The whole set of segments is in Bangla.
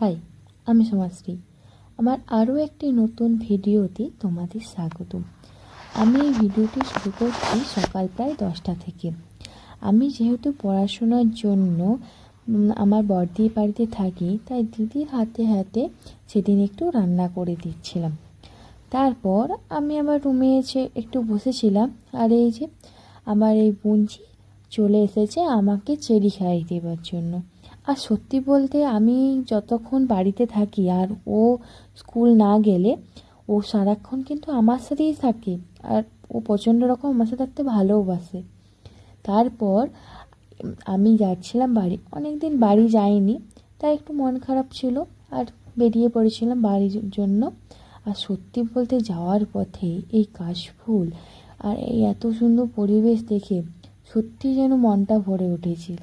হাই, আমি সমাজশ্রী আমার আরও একটি নতুন ভিডিওতে তোমাদের স্বাগত আমি এই ভিডিওটি শুরু করছি সকাল প্রায় দশটা থেকে। আমি যেহেতু পড়াশোনার জন্য আমার বর্দির বাড়িতে থাকি, তাই দিদির হাতে হাতে সেদিন একটু রান্না করে দিচ্ছিলাম। তারপর আমি আমার রুমে এসে একটু বসেছিলাম, আর এই যে আমার এই বুঞ্জি চলে এসেছে আমাকে চেরি খাইয়ে দেওয়ার জন্য। আর সত্যি বলতে আমি যতক্ষণ বাড়িতে থাকি আর ও স্কুল না গেলে, ও সারাক্ষণ কিন্তু আমার সাথেই থাকে আর ও প্রচণ্ড রকম আমার সাথে থাকতে ভালোবাসে তারপর আমি যাচ্ছিলাম বাড়ি অনেক দিন বাড়ি যাইনি, তাই একটু মন খারাপ ছিল আর বেরিয়ে পড়েছিলাম বাড়ির জন্য। আর সত্যি বলতে যাওয়ার পথে এই কাশফুল আর এই এত সুন্দর পরিবেশ দেখে সত্যি যেন মনটা ভরে উঠেছিল।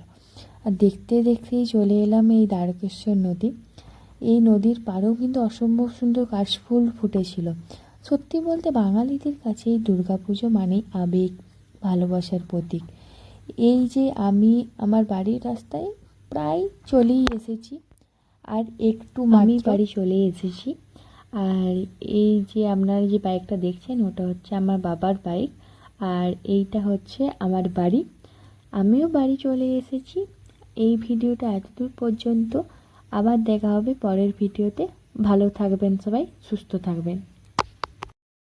আর দেখতে দেখতেই চলে এলাম এই দ্বারকেশ্বর নদী। এই নদীর পাড়েও কিন্তু অসম্ভব সুন্দর কাশফুল ফুটেছিল। সত্যি বলতে বাঙালিদের কাছে এই দুর্গাপুজো মানেই আবেগ ভালোবাসার প্রতীক। এই যে আমি আমার বাড়ির রাস্তায় প্রায় চলেই এসেছি আর একটু আমি বাড়ি চলে এসেছি। আর এই যে আপনারা যে বাইকটা দেখছেন ওটা হচ্ছে আমার বাবার বাইক আর এইটা হচ্ছে আমার বাড়ি। আমিও বাড়ি চলে এসেছি। এই ভিডিওটা এতদূর পর্যন্ত। আবার দেখা হবে পরের ভিডিওতে। ভালো থাকবেন সবাই সুস্থ থাকবেন।